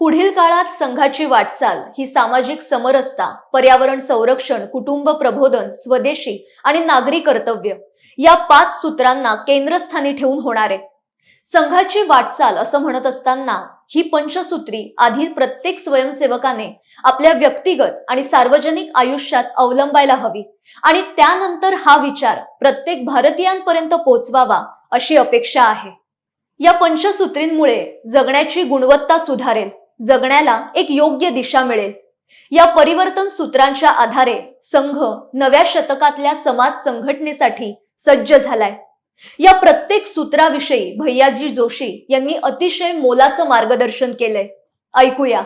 पुढील काळात संघाची वाटचाल ही सामाजिक समरसता पर्यावरण संरक्षण कुटुंब प्रबोधन स्वदेशी आणि नागरी कर्तव्य या पाच सूत्रांना केंद्रस्थानी ठेवून होणार आहे. संघाची वाटचाल असं म्हणत असताना ही पंचसूत्री आधी प्रत्येक स्वयंसेवकाने आपल्या व्यक्तिगत आणि सार्वजनिक आयुष्यात अवलंबायला हवी आणि त्यानंतर हा विचार प्रत्येक भारतीयांपर्यंत पोहोचवावा अशी अपेक्षा आहे. या पंचसूत्रींमुळे जगण्याची गुणवत्ता सुधारेल. जगण्याला एक योग्य दिशा मिळेल. या परिवर्तन सूत्रांच्या आधारे संघ नव्या शतकातल्या समाज संघटनेसाठी सज्ज झालाय. या प्रत्येक सूत्राविषयी भैयाजी जोशी यांनी अतिशय मोलाचं मार्गदर्शन केलंय. ऐकूया.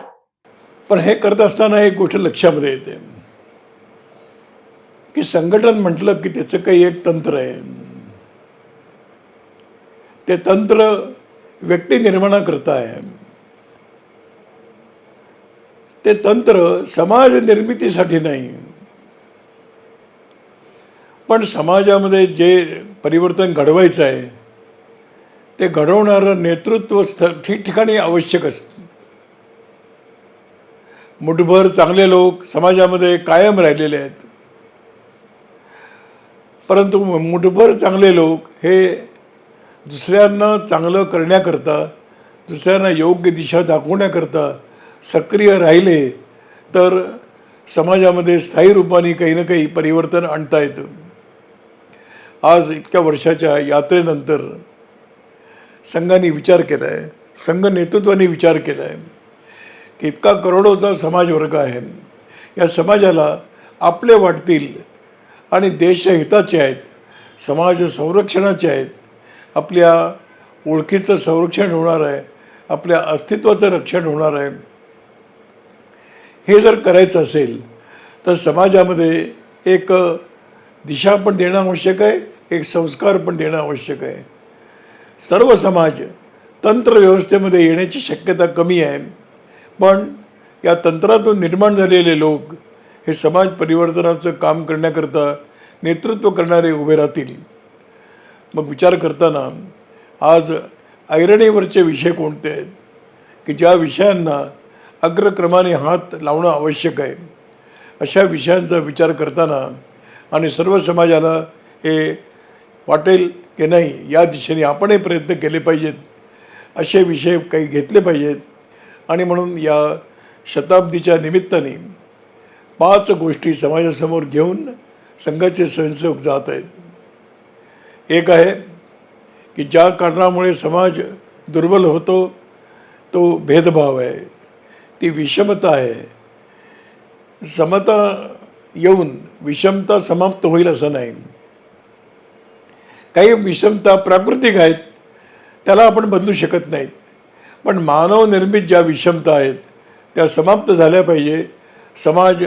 पण हे करत असताना एक गोष्ट लक्षामध्ये येते. की संघटन म्हटलं की त्याचं काही एक तंत्र आहे. ते तंत्र व्यक्ती निर्माणाकरता आहे ते तंत्र समाज निर्मितीसाठी नाही. पण समाजामध्ये जे परिवर्तन घडवायचं आहे ते घडवणारं नेतृत्व स्थ ठिकठिकाणी आवश्यक असतं. मुठभर चांगले लोक समाजामध्ये कायम राहिलेले आहेत. परंतु मुठभर चांगले लोक हे दुसऱ्यांना चांगलं करण्याकरता दुसऱ्यांना योग्य दिशा दाखवण्याकरता सक्रिय राहिले तर समाजामध्ये स्थायी रूपाने काही ना काही परिवर्तन आणता येतं. आज इतक्या वर्षाच्या यात्रेनंतर संघाने विचार केला आहे संघ नेतृत्वाने विचार केला आहे की इतका करोडोचा समाजवर्ग आहे. या समाजाला आपले वाटतील आणि देशहिताचे आहेत समाज संरक्षणाचे आहेत आपल्या ओळखीचं संरक्षण होणार आहे आपल्या अस्तित्वाचं रक्षण होणार आहे. हे जर करायचं असेल तर समाजामध्ये एक दिशा पण देणं आवश्यक आहे एक संस्कार पण देणं आवश्यक आहे. सर्व समाज तंत्र व्यवस्थेमध्ये येण्याची शक्यता कमी आहे. पण या तंत्रातून निर्माण झालेले लोक हे समाज परिवर्तनाचं काम करण्याकरता नेतृत्व करणारे उभे राहतील. मग विचार करताना आज ऐरणीवरचे विषय कोणते आहेत? की ज्या विषयांना अग्रक्रमाने हात लावणं आवश्यक आहे. अशा विषयांचा विचार करताना आणि सर्व समाजाला हे वाटेल की नाही या दिशेने आपणही प्रयत्न केले पाहिजेत. असे विषय काही घेतले पाहिजेत. आणि म्हणून या शताब्दीच्या निमित्ताने पाच गोष्टी समाजासमोर घेऊन संघाचे स्वयंसेवक जात आहेत. एक आहे की ज्या कारणामुळे समाज दुर्बल होतो तो भेदभाव आहे. ती विषमता आहे. समता येऊन विषमता समाप्त होईल असं नाही. काही विषमता प्राकृतिक आहेत त्याला आपण बदलू शकत नाहीत. पण मानवनिर्मित ज्या विषमता आहेत त्या समाप्त झाल्या पाहिजे. समाज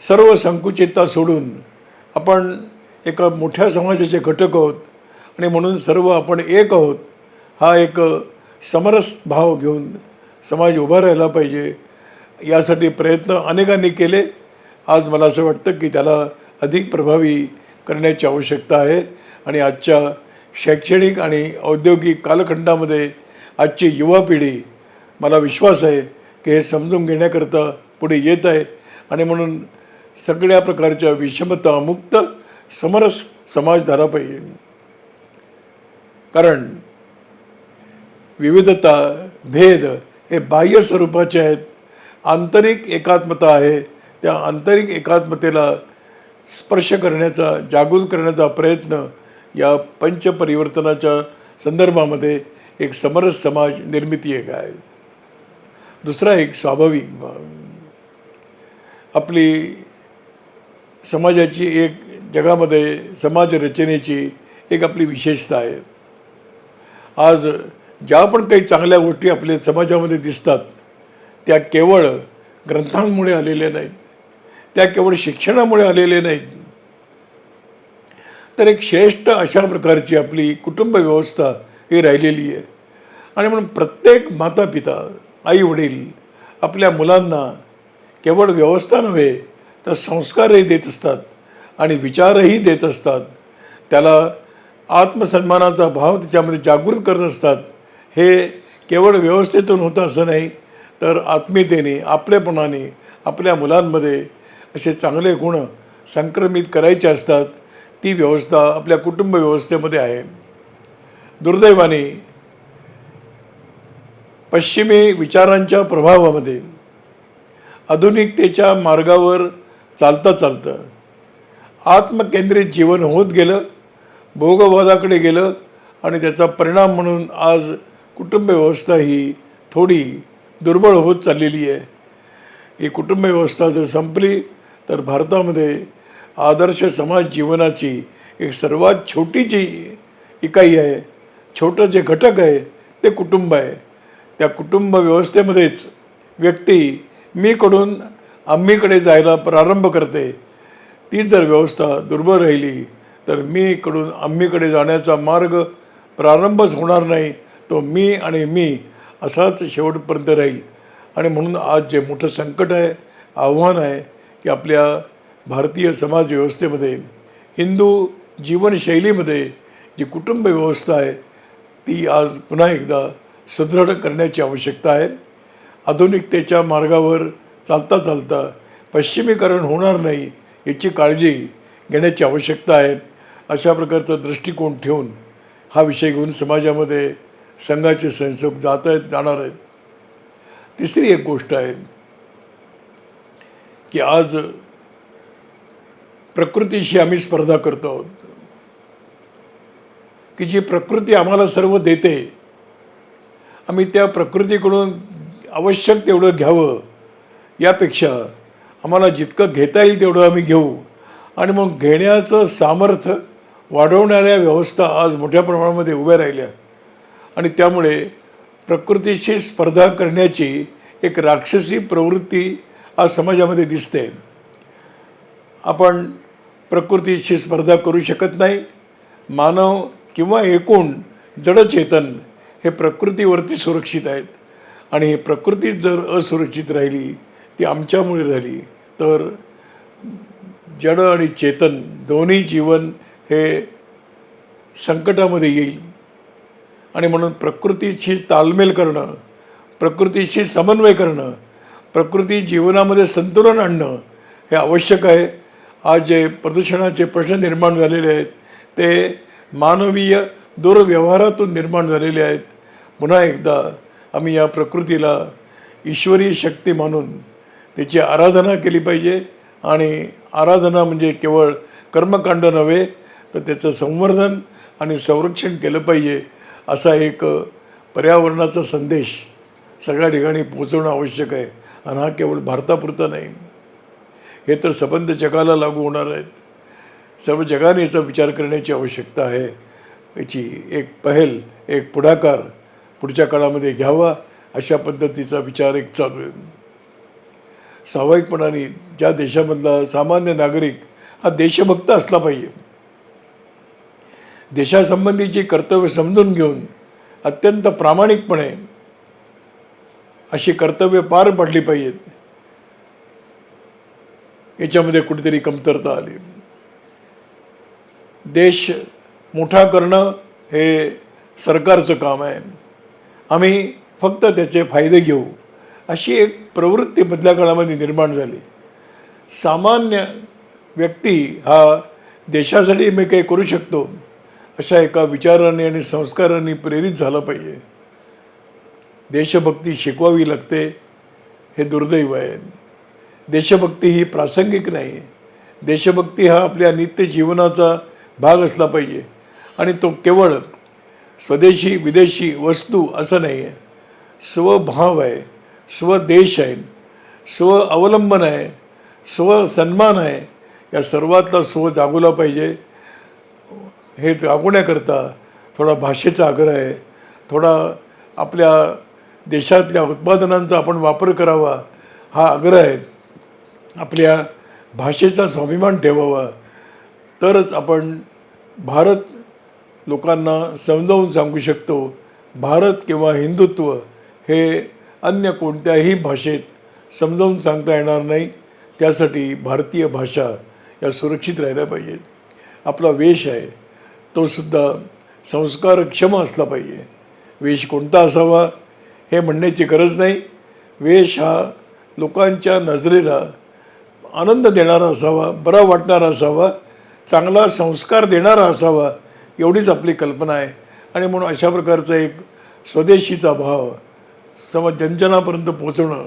सर्व संकुचितता सोडून आपण एका मोठ्या समाजाचे घटक आहोत आणि म्हणून सर्व आपण एक आहोत हा एक समरस भाव घेऊन समाज उभा राहिला पाहिजे. यासाठी प्रयत्न अनेकांनी केले. आज मला असं वाटतं की त्याला अधिक प्रभावी करण्याची आवश्यकता आहे आणि आजच्या शैक्षणिक आणि औद्योगिक कालखंडामध्ये आजची युवा पिढी मला विश्वास आहे की हे समजून घेण्याकरता पुढे येत आहे. आणि म्हणून सगळ्या प्रकारच्या विषमता मुक्त समरस समाज झाला पाहिजे. कारण विविधता भेद हे बाह्य स्वरूपाचे आहेत. आंतरिक एकात्मता आहे त्या आंतरिक एकात्मतेला स्पर्श करण्याचा जागृत करण्याचा प्रयत्न या पंचपरिवर्तनाच्या संदर्भामध्ये एक समरस समाज निर्मिती एक आहे. दुसरा एक स्वाभाविक आपली समाजाची एक जगामध्ये समाज रचनेची एक आपली विशेषता आहे. आज ज्या पण काही चांगल्या गोष्टी आपल्या समाजामध्ये दिसतात त्या केवळ ग्रंथांमुळे आलेल्या नाहीत. त्या केवळ शिक्षणामुळे आलेल्या नाहीत. तर एक श्रेष्ठ अशा प्रकारची आपली कुटुंब व्यवस्था ही राहिलेली आहे. आणि म्हणून प्रत्येक माता पिता आई वडील आपल्या मुलांना केवळ व्यवस्था नव्हे तर संस्कारही देत असतात आणि विचारही देत असतात. त्याला आत्मसन्मानाचा भाव त्याच्यामध्ये जागृत करत असतात. हे केवळ व्यवस्थेतून होतं असं नाही तर आत्मीयतेने आपल्यापणाने आपल्या मुलांमध्ये असे चांगले गुण संक्रमित करायचे असतात ती व्यवस्था आपल्या कुटुंब व्यवस्थेमध्ये आहे. दुर्दैवाने पश्चिमी विचारांच्या प्रभावामध्ये आधुनिकतेच्या मार्गावर चालता चालतं आत्मकेंद्रित जीवन होत गेलं भोगवादाकडे गेलं आणि त्याचा परिणाम म्हणून आज कुटुंब व्यवस्था ही थोडी दुर्बळ होत चाललेली आहे. ही कुटुंब व्यवस्था जर संपली तर भारतामध्ये आदर्श समाज जीवनाची एक सर्वात छोटी जी इकाई आहे छोटं जे घटक आहे ते कुटुंब आहे. त्या कुटुंब व्यवस्थेमध्येच व्यक्ती मीकडून आम्हीकडे जायला प्रारंभ करते. ती जर व्यवस्था दुर्बळ राहिली तर मीकडून आम्हीकडे जाण्याचा मार्ग प्रारंभच होणार नाही. तो मी आणि मी असाच शेवटपर्यंत राहील. आणि म्हणून आज जे मोठं संकट आहे आव्हान आहे की आपल्या भारतीय समाज व्यवस्थेमध्ये हिंदू जीवनशैलीमध्ये जी कुटुंब व्यवस्था आहे ती आज पुन्हा एकदा सुदृढ करण्याची आवश्यकता आहे. आधुनिकतेच्या मार्गावर चालता चालता पश्चिमीकरण होणार नाही याची काळजी घेण्याची आवश्यकता आहे. अशा प्रकारचा दृष्टिकोन ठेवून हा विषय घेऊन समाजामध्ये संघाचे संसद जात आहेत जाणार आहेत. तिसरी एक गोष्ट आहे की आज प्रकृतीशी आम्ही स्पर्धा करतो आहोत. की जी प्रकृती आम्हाला सर्व देते आम्ही त्या प्रकृतीकडून आवश्यक तेवढं घ्यावं यापेक्षा आम्हाला जितकं घेता येईल तेवढं आम्ही घेऊ. आणि मग घेण्याचं सामर्थ्य वाढवणाऱ्या व्यवस्था आज मोठ्या प्रमाणामध्ये उभ्या राहिल्या. आणि त्यामुळे प्रकृतीशी स्पर्धा करण्याची एक राक्षसी प्रवृत्ती आज समाजामध्ये दिसते. आपण प्रकृतीशी स्पर्धा करू शकत नाही. मानव किंवा एकूण जडचेतन हे प्रकृतीवरती सुरक्षित आहेत. आणि ही प्रकृती जर असुरक्षित राहिली ती आमच्यामुळे राहिली तर जड आणि चेतन दोन्ही जीवन हे संकटामध्ये येईल. आणि म्हणून प्रकृतीशी तालमेल करणं प्रकृतीशी समन्वय करणं प्रकृती जीवनामध्ये संतुलन आणणं हे आवश्यक आहे. आज जे प्रदूषणाचे प्रश्न निर्माण झालेले आहेत ते मानवीय दुर्व्यवहारातून निर्माण झालेले आहेत. पुन्हा एकदा आम्ही या प्रकृतीला ईश्वरी शक्ती मानून त्याची आराधना केली पाहिजे. आणि आराधना म्हणजे केवळ कर्मकांड नव्हे तर त्याचं संवर्धन आणि संरक्षण केलं पाहिजे. असा एक पर्यावरणाचा संदेश सगळ्या ठिकाणी पोचवणं आवश्यक आहे. आणि हा केवळ भारतापुरता नाही. हे तर सबंध जगाला लागू होणार आहेत. सर्व जगाने याचा विचार करण्याची आवश्यकता आहे. याची एक पहल एक पुढाकार पुढच्या काळामध्ये घ्यावा अशा पद्धतीचा विचार एक चालू आहे. स्वाभाविकपणाने ज्या देशामधला सामान्य नागरिक हा देशभक्त असला पाहिजे. देशासंबंधीची कर्तव्य समजून घेऊन अत्यंत प्रामाणिकपणे अशी कर्तव्य पार पडली पाहिजेत. याच्यामध्ये कुठेतरी कमतरता आली. देश मोठा करणं हे सरकारचं काम आहे. आम्ही फक्त त्याचे फायदे घेऊ. अशी एक प्रवृत्ती मधल्या काळामध्ये निर्माण झाली. सामान्य व्यक्ती हा देशासाठी मी काही करू शकतो. अशा एका विचाराने आणि संस्काराने प्रेरित झालं पाहिजे. देशभक्ती शिकवावी लागते हे दुर्दैव आहे. देशभक्ती ही प्रासंगिक नाही. देशभक्ती हा आपल्या नित्य जीवनाचा भाग असला पाहिजे. आणि तो केवळ स्वदेशी विदेशी वस्तू असं नाही आहे स्वभाव आहे स्वदेश आहे स्व अवलंबन आहे स्वसन्मान आहे या सर्वातला स्व जागवला पाहिजे. हे जागवण्याकरता थोडा भाषेचा आग्रह आहे थोडा आपल्या देशातल्या उत्पादनांचा आपण वापर करावा हा आग्रह आहे. आपल्या भाषेचा स्वाभिमान ठेवावा. तरच आपण भारत लोकांना समजावून सांगू शकतो भारत किंवा हिंदुत्व हे अन्य कोणत्याही भाषेत समजावून सांगता येणार नाही. त्यासाठी भारतीय भाषा या सुरक्षित राहिल्या पाहिजेत. आपला वेश आहे. तो सुद्धा संस्कारक्षम असला पाहिजे. वेश कोणता असावा हे म्हणण्याची गरज नाही. वेश हा लोकांच्या नजरेला आनंद देणारा असावा बरा वाटणारा असावा चांगला संस्कार देणारा असावा एवढीच आपली कल्पना आहे. आणि म्हणून अशा प्रकारचा एक स्वदेशीचा भाव सम जनजनापर्यंत पोचवणं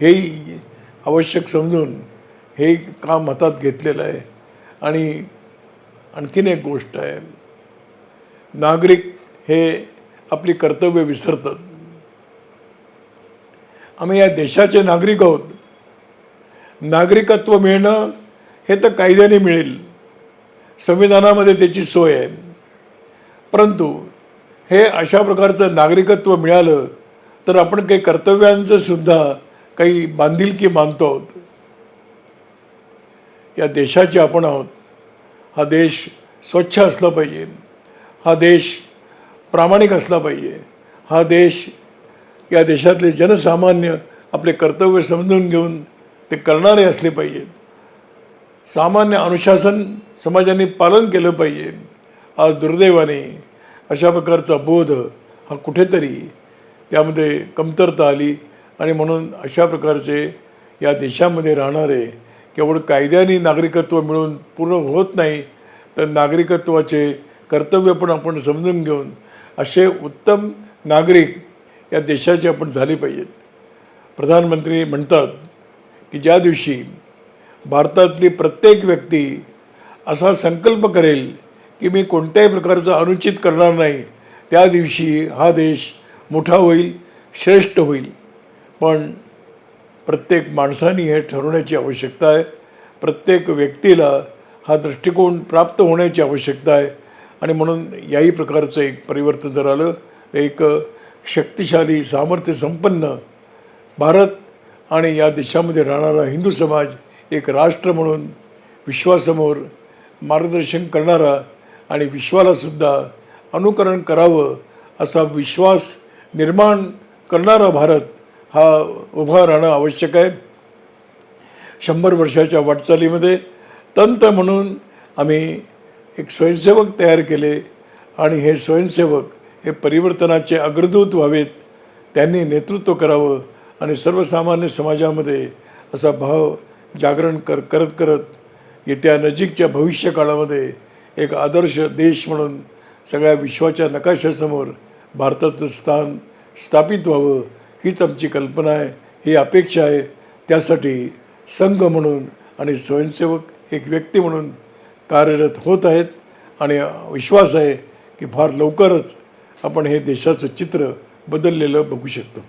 हेही आवश्यक समजून हे काम हातात घेतलेलं आहे. आणि आणखीन एक गोष्ट आहे. नागरिक हे आपली कर्तव्य विसरतात. आम्ही या देशाचे नागरिक आहोत. नागरिकत्व मिळणं हे तर कायद्याने मिळेल. संविधानामध्ये त्याची सोय आहे. परंतु हे अशा प्रकारचं नागरिकत्व मिळालं तर आपण काही कर्तव्यांचं सुद्धा काही बांधिलकी मानतो आहोत. या देशाचे आपण आहोत. हा देश स्वच्छ असला पाहिजे. हा देश प्रामाणिक असला पाहिजे. हा देश या देशातले जनसामान्य आपले कर्तव्य समजून घेऊन ते करणारे असले पाहिजेत सामान्य अनुशासन समाजाने पालन केलं पाहिजे. आज दुर्दैवाने अशा प्रकारचा बोध हा कुठेतरी त्यामध्ये कमतरता आली आणि म्हणून अशा प्रकारचे या देशामध्ये राहणारे केवळ कायद्याने नागरिकत्व मिळून पूर्ण होत नाही तर नागरिकत्वाचे कर्तव्य पण आपण समजून घेऊन असे उत्तम नागरिक या देशाचे आपण झाले पाहिजेत. प्रधानमंत्री म्हणतात की ज्या दिवशी भारतातली प्रत्येक व्यक्ती असा संकल्प करेल की मी कोणत्याही प्रकारचं अनुचित करणार नाही त्या दिवशी हा देश मोठा होईल श्रेष्ठ होईल. पण प्रत्येक माणसाने हे ठरवण्याची आवश्यकता आहे. प्रत्येक व्यक्तीला हा दृष्टिकोन प्राप्त होण्याची आवश्यकता आहे. आणि म्हणून याही प्रकारचं एक परिवर्तन जर आलं तर एक शक्तिशाली सामर्थ्य संपन्न भारत आणि या देशामध्ये राहणारा हिंदू समाज एक राष्ट्र म्हणून विश्वासमोर मार्गदर्शन करणारा आणि विश्वालासुद्धा अनुकरण करावं असा विश्वास निर्माण करणारा भारत हा उभा राहणं आवश्यक आहे. शंभर वर्षाच्या वाटचालीमध्ये तंत्र म्हणून आम्ही एक स्वयंसेवक तयार केले आणि हे स्वयंसेवक हे परिवर्तनाचे अग्रदूत व्हावेत त्यांनी नेतृत्व करावं आणि सर्वसामान्य समाजामध्ये असा भाव जागरण कर करत करत येत्या नजीकच्या भविष्यकाळामध्ये एक आदर्श देश म्हणून सगळ्या विश्वाच्या नकाशासमोर भारताचं स्थान स्थापित व्हावं हीच आमची कल्पना आहे ही अपेक्षा आहे. त्यासाठी संघ म्हणून आणि स्वयंसेवक एक व्यक्ती म्हणून कार्यरत होत आहेत आणि विश्वास आहे की फार लवकरच आपण हे देशाचं चित्र बदललेलं बघू शकतो.